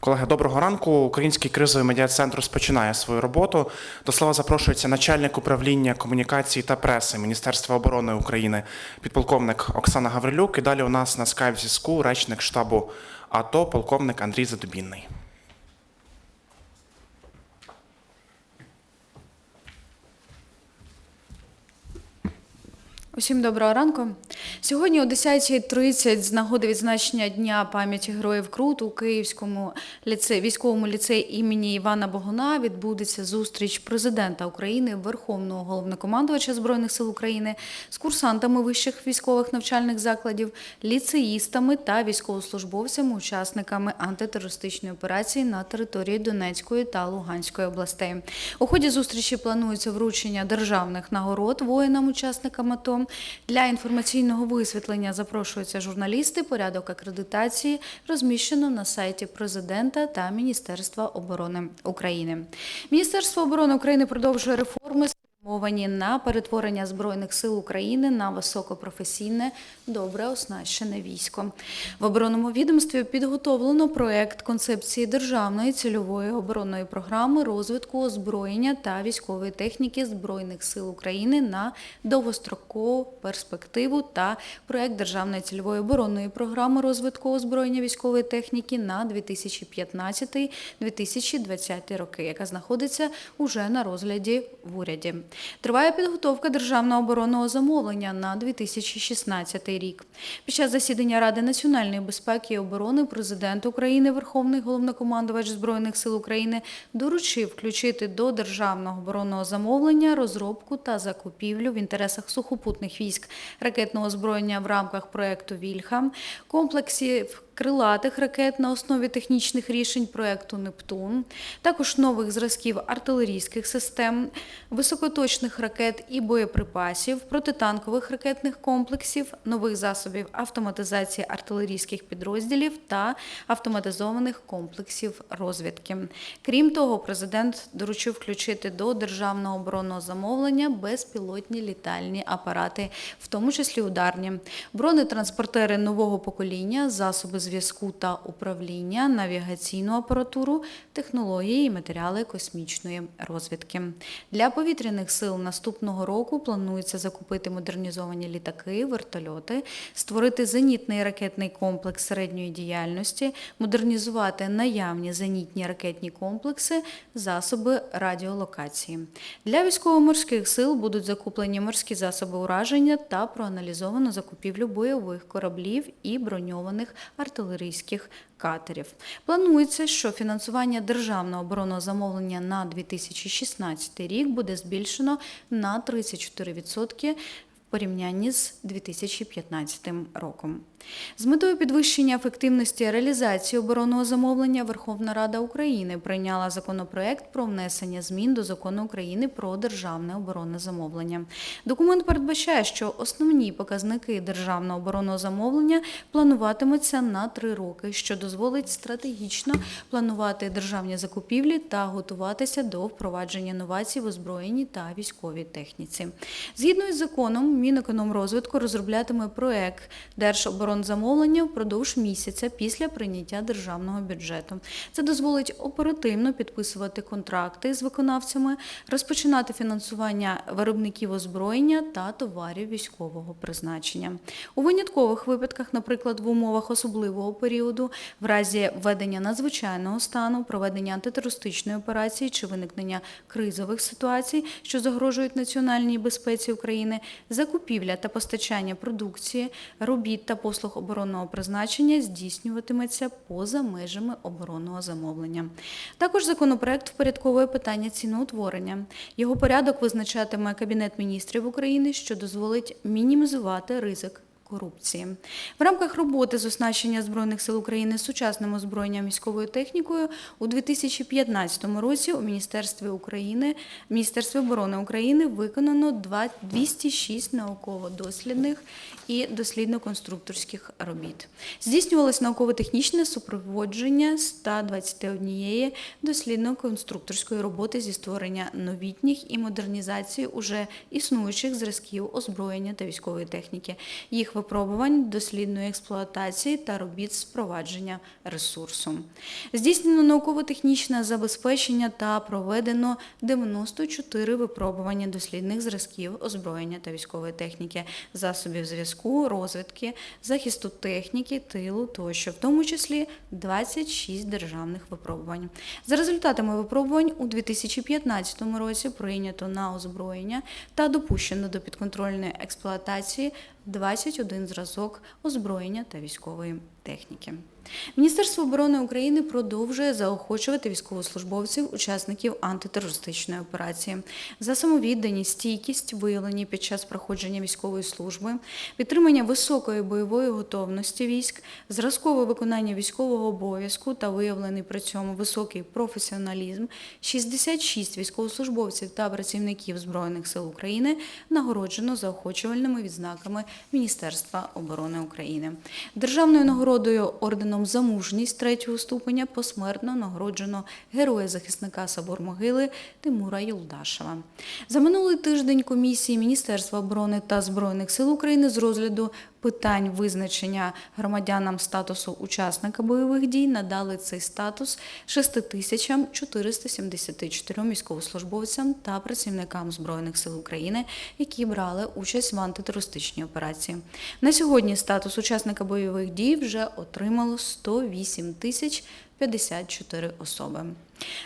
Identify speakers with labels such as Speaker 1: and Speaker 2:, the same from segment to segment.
Speaker 1: Колеги, доброго ранку. Український кризовий медіа-центр розпочинає свою роботу. До слова запрошується начальник управління комунікації та преси Міністерства оборони України, підполковник Оксана Гаврилюк. І далі у нас на скайп-зв'язку речник штабу АТО, полковник Андрій Задубінний.
Speaker 2: Усім доброго ранку. Сьогодні о 10.30 з нагоди відзначення Дня пам'яті героїв Крут у Київському ліце... військовому ліцеї імені Івана Богуна відбудеться зустріч президента України, Верховного головнокомандувача Збройних сил України з курсантами вищих військових навчальних закладів, ліцеїстами та військовослужбовцями, учасниками антитерористичної операції на території Донецької та Луганської областей. У ході зустрічі планується вручення державних нагород воїнам-учасникам АТО. Для інформаційного висвітлення запрошуються журналісти. Порядок акредитації розміщено на сайті президента та Міністерства оборони України. Міністерство оборони України продовжує реформи. Спрямовані на перетворення збройних сил України на високопрофесійне, добре оснащене військо. В оборонному відомстві підготовлено проект концепції державної цільової оборонної програми розвитку озброєння та військової техніки збройних сил України на довгострокову перспективу та проект державної цільової оборонної програми розвитку озброєння військової техніки на 2015-2020 роки, яка знаходиться уже на розгляді в уряді. Триває підготовка державного оборонного замовлення на 2016 рік. Під час засідання Ради національної безпеки і оборони президент України, Верховний головнокомандувач Збройних сил України, доручив включити до державного оборонного замовлення розробку та закупівлю в інтересах сухопутних військ ракетного озброєння в рамках проекту Вільхам, комплексів крилатих ракет на основі технічних рішень проекту Нептун, також нових зразків артилерійських систем, високоточних ракет і боєприпасів, протитанкових ракетних комплексів, нових засобів автоматизації артилерійських підрозділів та автоматизованих комплексів розвідки. Крім того, президент доручив включити до державного оборонного замовлення безпілотні літальні апарати, в тому числі ударні, бронетранспортери нового покоління, засоби зв'язку та управління, навігаційну апаратуру, технології і матеріали космічної розвідки. Для повітряних сил наступного року планується закупити модернізовані літаки, вертольоти, створити зенітний ракетний комплекс середньої діяльності, модернізувати наявні зенітні ракетні комплекси, засоби радіолокації. Для військово-морських сил будуть закуплені морські засоби ураження та проаналізовано закупівлю бойових кораблів і броньованих артилерійських катерів. Планується, що фінансування державного оборонного замовлення на 2016 рік буде збільшено на 34% в порівнянні з 2015 роком. З метою підвищення ефективності реалізації оборонного замовлення Верховна Рада України прийняла законопроект про внесення змін до закону України про державне оборонне замовлення. Документ передбачає, що основні показники державного оборонного замовлення плануватимуться на три роки, що дозволить стратегічно планувати державні закупівлі та готуватися до впровадження новацій в озброєнні та військовій техніці. Згідно із законом, Мінекономрозвитку розроблятиме проект держоборонзамовлення впродовж місяця після прийняття державного бюджету. Це дозволить оперативно підписувати контракти з виконавцями, розпочинати фінансування виробників озброєння та товарів військового призначення. У виняткових випадках, наприклад, в умовах особливого періоду, в разі введення надзвичайного стану, проведення антитерористичної операції чи виникнення кризових ситуацій, що загрожують національній безпеці України, закупівля та постачання продукції, робіт та послуг оборонного призначення здійснюватиметься поза межами оборонного замовлення. Також законопроект впорядковує питання ціноутворення. Його порядок визначатиме Кабінет міністрів України, що дозволить мінімізувати ризик корупції. В рамках роботи з оснащення Збройних сил України сучасним озброєнням військовою технікою у 2015 році у Міністерстві України, Міністерстві оборони України виконано два- 206 науково-дослідних і дослідно-конструкторських робіт. Здійснювалось науково-технічне супроводження 121 дослідно-конструкторської роботи зі створення новітніх і модернізації уже існуючих зразків озброєння та військової техніки, їх випробувань, дослідної експлуатації та робіт з впровадження ресурсу. Здійснено науково-технічне забезпечення та проведено 94 випробування дослідних зразків озброєння та військової техніки, засобів зв'язку, розвідки, захисту техніки, тилу тощо, в тому числі 26 державних випробувань. За результатами випробувань у 2015 році прийнято на озброєння та допущено до підконтрольної експлуатації 21 зразок озброєння та військової техніки. Міністерство оборони України продовжує заохочувати військовослужбовців, учасників антитерористичної операції за самовідданість, стійкість, виявлені під час проходження військової служби, підтримання високої бойової готовності військ, зразкове виконання військового обов'язку та виявлений при цьому високий професіоналізм. 66 військовослужбовців та працівників Збройних сил України нагороджено заохочувальними відзнаками Міністерства оборони України. Державною нагородою орденом за мужність третього ступеня посмертно нагороджено героя захисника Собор Могили Тимура Юлдашева. За минулий тиждень комісії Міністерства оборони та Збройних сил України з розгляду питань визначення громадянам статусу учасника бойових дій надали цей статус 6474 військовослужбовцям та працівникам Збройних сил України, які брали участь в антитерористичній операції. На сьогодні статус учасника бойових дій вже отримало 108 тисяч 54 особи.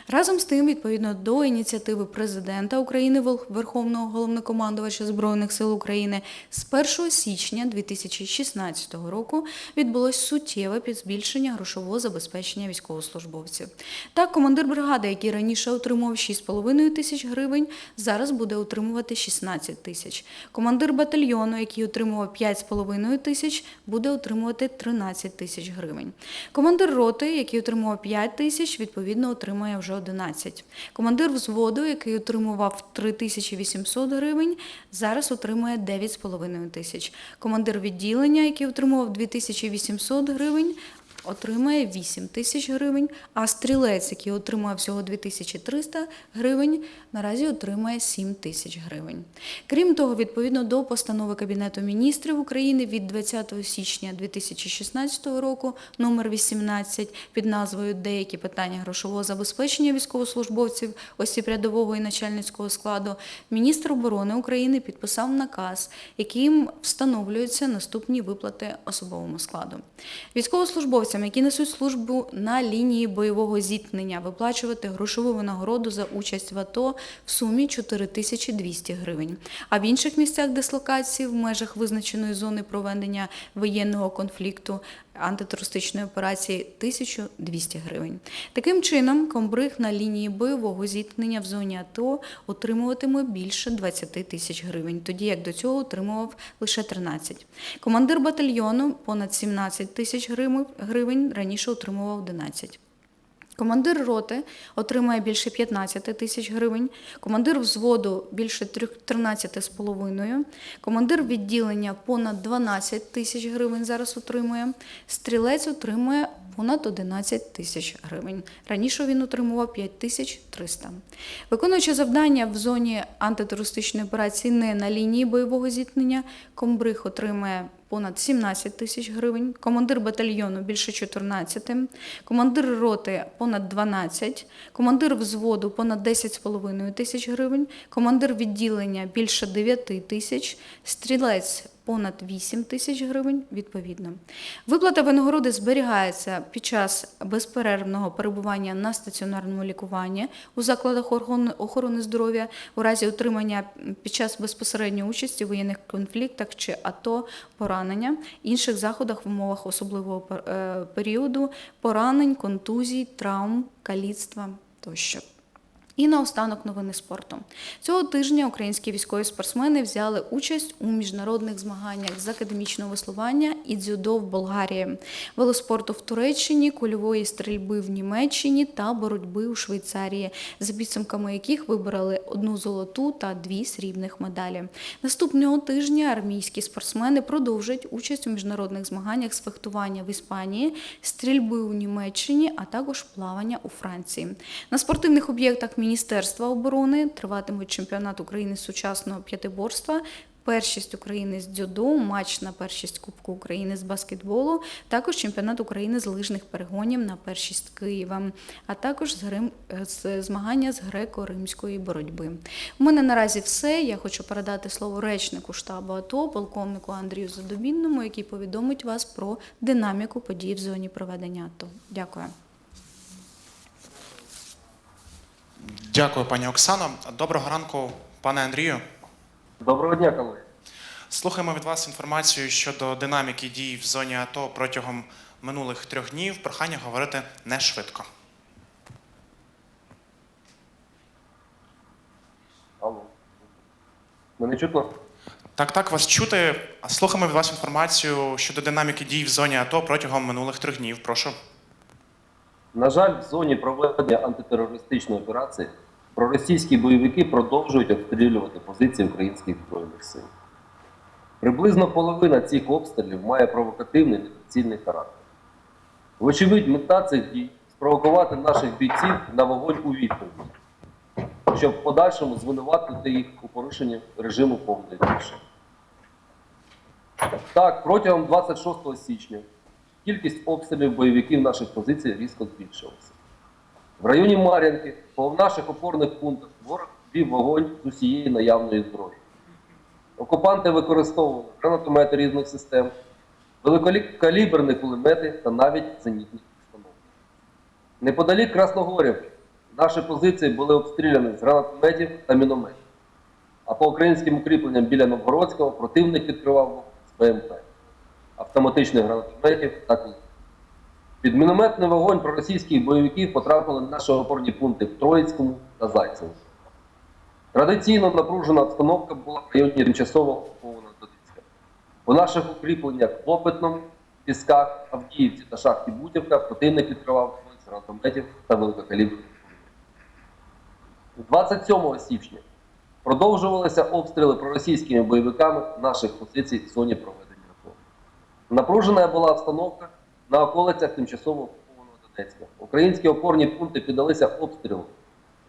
Speaker 2: Разом з тим, відповідно до ініціативи президента України, Верховного головнокомандувача Збройних сил України, з 1 січня 2016 року відбулось суттєве підзбільшення грошового забезпечення військовослужбовців. Так, командир бригади, який раніше отримував 6,5 тисяч гривень, зараз буде отримувати 16 тисяч. Командир батальйону, який отримував 5,5 тисяч, буде отримувати 13 тисяч гривень. Командир роти, який отримував 5 тисяч, відповідно отримує вже 11. Командир взводу, який отримував 3800 гривень, зараз отримує 9,5 тисяч. Командир відділення, який отримував 2800 гривень, отримає 8 тисяч гривень, а стрілець, який отримує всього 2300 гривень, наразі отримає 7 тисяч гривень. Крім того, відповідно до постанови Кабінету міністрів України від 20 січня 2016 року номер 18 під назвою Деякі питання грошового забезпечення військовослужбовців осіб рядового і начальницького складу, міністр оборони України підписав наказ, яким встановлюються наступні виплати особовому складу. Військовослужбовцям, які несуть службу на лінії бойового зіткнення, виплачувати грошову винагороду за участь в АТО в сумі 4200 гривень. А в інших місцях дислокації в межах визначеної зони проведення воєнного конфлікту антитерористичної операції 1200 гривень. Таким чином, комбриг на лінії бойового зіткнення в зоні АТО отримуватиме більше 20 тисяч гривень, тоді як до цього отримував лише 13. Командир батальйону понад 17 тисяч гривень- раніше отримував 11. Командир роти отримає більше 15 тисяч гривень, командир взводу більше трьох- 13,5, командир відділення понад 12 тисяч гривень зараз отримує, стрілець отримує понад 11 тисяч гривень. Раніше він отримував 5 тисяч 300. Виконуючи завдання в зоні антитерористичної операції не на лінії бойового зіткнення, комбриг отримує понад 17 тисяч гривень, командир батальйону більше 14, командир роти понад 12, командир взводу понад 10,5 тисяч гривень, командир відділення більше 9 тисяч, стрілець понад 8 тисяч гривень відповідно. Виплата винагороди зберігається під час безперервного перебування на стаціонарному лікуванні у закладах охорони- здоров'я у разі отримання під час безпосередньої участі в воєнних конфліктах чи АТО поранення, інших заходах в умовах особливого е, періоду, поранень, контузій, травм, каліцтва тощо. І наостанок новини спорту. Цього тижня українські військові спортсмени взяли участь у міжнародних змаганнях з академічного веслування і дзюдо в Болгарії, велоспорту в Туреччині, кульової стрільби в Німеччині та боротьби у Швейцарії, за підсумками яких вибрали одну золоту та дві срібних медалі. Наступного тижня армійські спортсмени продовжать участь у міжнародних змаганнях з фехтування в Іспанії, стрільби у Німеччині, а також плавання у Франції. На спортивних об'єктах Міністерства оборони триватимуть чемпіонат України з сучасного п'ятиборства. першість України з дзюдо, матч на першість Кубку України з баскетболу, також чемпіонат України з лижних перегонів на першість Києва, а також з, змагання з греко-римської боротьби. У мене наразі все. Я хочу передати слово речнику штабу АТО, полковнику Андрію Задубінному, який повідомить вас про динаміку подій в зоні проведення АТО. Дякую.
Speaker 1: Дякую, пані Оксано. Доброго ранку, пане Андрію.
Speaker 3: Доброго дня, колеги.
Speaker 1: Слухаємо від вас інформацію щодо динаміки дій в зоні АТО протягом минулих трьох днів. Прохання говорити не швидко.
Speaker 3: Алло. Мене чутно?
Speaker 1: Так, так, вас чути. Слухаємо від вас інформацію щодо динаміки дій в зоні АТО протягом минулих трьох днів. Прошу.
Speaker 3: На жаль, в зоні проведення антитерористичної операції проросійські бойовики продовжують обстрілювати позиції українських збройних сил. Приблизно половина цих обстрілів має провокативний неприцільний характер. Вочевидь, мета цих дій спровокувати наших бійців на вогонь у відповідь, щоб в подальшому звинуватити їх у порушенні режиму повної тиші. Так, протягом 26 січня кількість обстрілів бойовиків наших позицій різко збільшилася. В районі Мар'янки по наших опорних пунктах ворог вів вогонь з усієї наявної зброї. Окупанти використовували гранатомети різних систем, великокаліберні кулемети та навіть зенітні установки. Неподалік Красногорівки наші позиції були обстріляні з гранатометів та мінометів. А по українським укріпленням біля Новгородського противник відкривав з БМП, автоматичних гранатометів та кулеметів. Під мінометний вогонь проросійських бойовиків потрапили на наші опорні пункти в Троїцькому та Зайцевому. Традиційно напружена обстановка була в районі тимчасово окупованого Донецька. У наших укріпленнях в Опитному, Пісках, Авдіївці та шахті Бутівка противник відкривав з гранатометів та великокаліберних кулеметів. 27 січня продовжувалися обстріли проросійськими бойовиками наших позицій в зоні проведення. Напружена була обстановка на околицях тимчасово окупованого Донецька. Українські опорні пункти піддалися обстрілу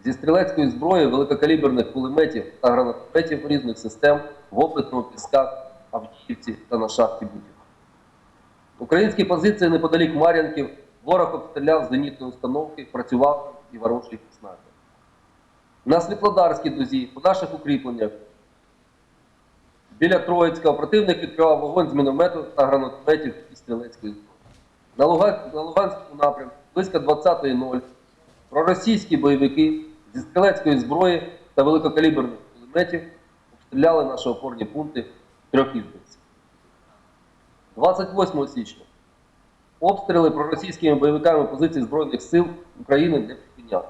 Speaker 3: зі стрілецької зброї, великокаліберних кулеметів та гранатометів різних систем в опитному пісках, Авдіївці та на шахті Бутівка. Українські позиції неподалік Мар'янків ворог обстріляв з зенітної установки, працював і ворожий снайпер. На Світлодарській дузі, по наших укріпленнях, біля Троїцького противник відкривав вогонь з міномету та гранатометів і стрілецької зброї. На, Луга... на Луганському напрямку близько 20.00 проросійські бойовики зі стрілецької зброї та великокаліберних кулеметів обстріляли наші опорні пункти в Трьохізбинці. 28 січня обстріли проросійськими бойовиками позицій Збройних сил України не припиняли.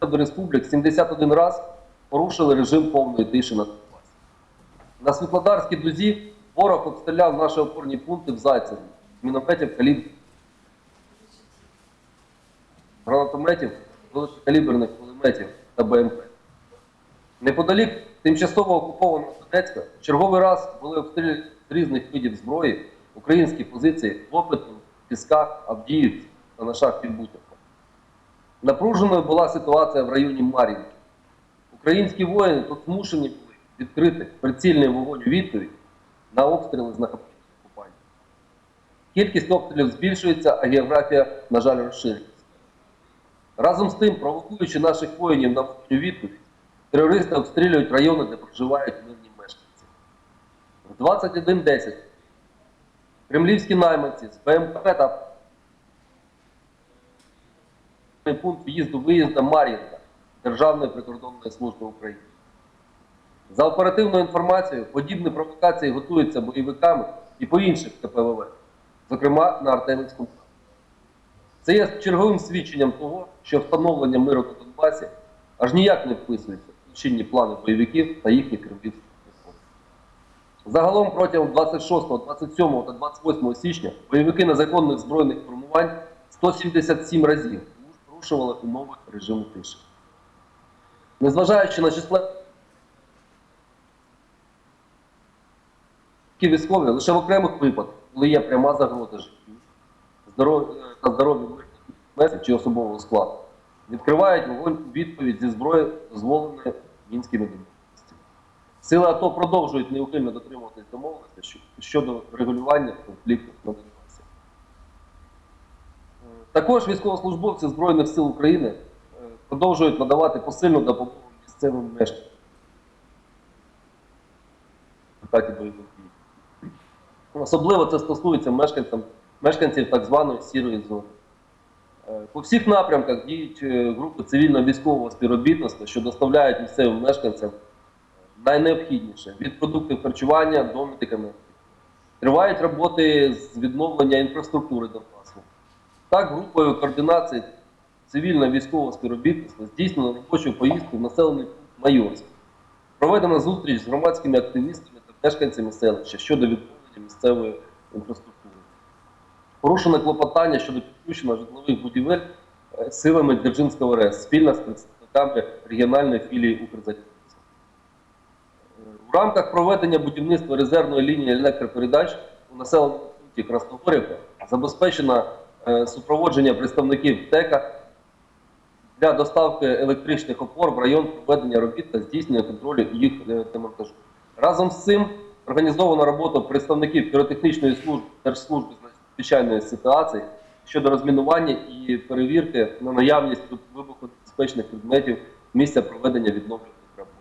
Speaker 3: До республік 71 раз порушили режим повної тиші на. На Світлодарській дузі ворог обстріляв наші опорні пункти в Зайцеві мінометів калібрів гранатометів, великокаліберних кулеметів та БМП. Неподалік тимчасово окупованого Донецька в черговий раз були обстріляні з різних видів зброї українські позиції в Опиту, Пісках, Авдіївці та на шахті Бутівка. Напруженою була ситуація в районі Мар'їнки. Українські воїни тут змушені були відкрити прицільний вогонь у відповідь на обстріли з накопичення окупантів. Кількість обстрілів збільшується, а географія, на жаль, розширюється. Разом з тим, провокуючи наших воїнів на вогонь відповідь, терористи обстрілюють райони, де проживають мирні мешканці. В 21.10 кремлівські найманці з БМП та пункт в'їзду-виїзду Мар'їнка Державної прикордонної служби України. За оперативною інформацією, подібні провокації готуються бойовиками і по інших КПВВ, зокрема на Артемівському. Це є черговим свідченням того, що встановлення миру на Донбасі аж ніяк не вписується в чинні плани бойовиків та їхніх реформ. Загалом протягом 26, 27 та 28 січня бойовики незаконних збройних формувань 177 разів порушували умови режиму тиші. Незважаючи на числа військові лише в окремих випадках, коли є пряма загроза життю та здоров'ю мирних чи особового складу, відкривають вогонь у відповідь зі зброї, дозволеної мінськими домовленостями. Сили АТО продовжують неухильно дотримуватись домовленостей щ- щодо регулювання конфлікту на Донбасі. Також військовослужбовці Збройних сил України продовжують надавати посильну допомогу місцевим мешканцям. Особливо це стосується мешканцям, мешканців так званої сірої зони. Е, По всіх напрямках діють е, групи цивільно-військового співробітництва, що доставляють місцевим мешканцям найнеобхідніше від продуктів харчування до медикаментів. Тривають роботи з відновлення інфраструктури Донбасу. Так, групою координації цивільно-військового співробітництва здійснено робочу поїздку в населений Майорськ. Проведена зустріч з громадськими активістами та мешканцями селища щодо відновлення місцевої інфраструктури. Порушено клопотання щодо підключення житлових будівель е, силами Дзержинського РЕС спільно з представниками регіональної філії Укрзалізниці. Е, У рамках проведення будівництва резервної лінії електропередач у населеному пункті Красногорівка забезпечено е, супроводження представників ТЕКа для доставки електричних опор в район проведення робіт та здійснення контролю їх демонтажу. Разом з цим організована робота представників піротехнічної служби Держслужби з надзвичайної ситуації щодо розмінування і перевірки на наявність вибухонебезпечних предметів місця проведення відновлюваних робот.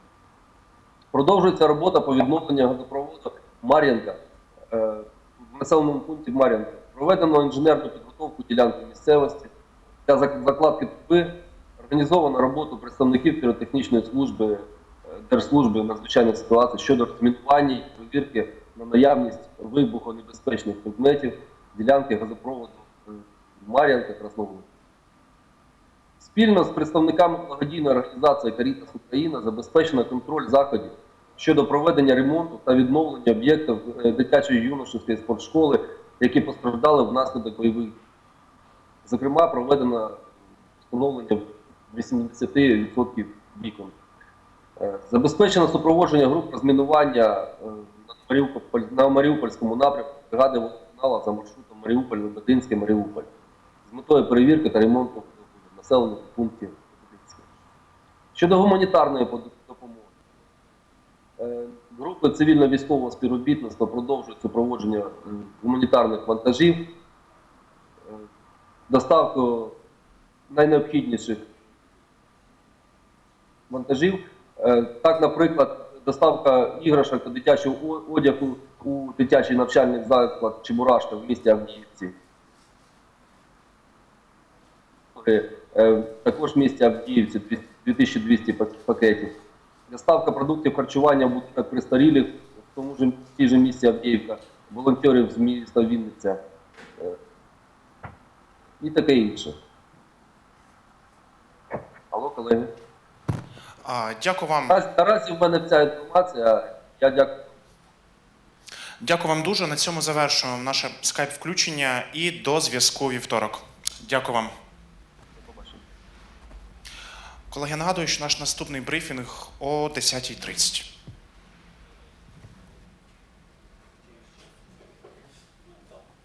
Speaker 3: Продовжується робота по відновленню газопроводу Мар'янка е, в населеному пункті Мар'янка. Проведено інженерну підготовку ділянки місцевості для закладки труби. Організовано роботу представників піротехнічної служби е, Держслужби надзвичайних ситуацій щодо розмінування і перевірки на наявність вибухонебезпечних предметів ділянки газопроводу Мар'янка Красногор. Спільно з представниками благодійної організації Карітас Україна забезпечено контроль заходів щодо проведення ремонту та відновлення об'єктів е, дитячої юношеської спортшколи, які постраждали внаслідок бойових. Зокрема, проведено встановлення 80% вікон. Е, Забезпечено супроводження груп розмінування е, на Маріупольському напрямку бригади водоканалу за маршрутом Маріуполь, Лебединське, Маріуполь з метою перевірки та ремонту населених пунктів Лебединське. Щодо гуманітарної допомоги. Е, Групи цивільно-військового співробітництва продовжують супроводження гуманітарних вантажів, доставку найнеобхідніших вантажів. Е, Так, наприклад, доставка іграшок та дитячого одягу у дитячий навчальний заклад Чебурашка в місті Авдіївці. Е, е, Також в місті Авдіївці 2200 пакетів. Доставка продуктів харчування в будинок престарілих в тому ж тій же місті Авдіївка, волонтерів з міста Вінниця і таке інше. Алло, колеги.
Speaker 1: А, Дякую вам.
Speaker 3: Наразі, в мене ця інформація. Я дякую.
Speaker 1: Дякую вам дуже. На цьому завершуємо наше скайп-включення і до зв'язку вівторок. Дякую вам. Колеги, нагадую, що наш наступний брифінг о 10.30.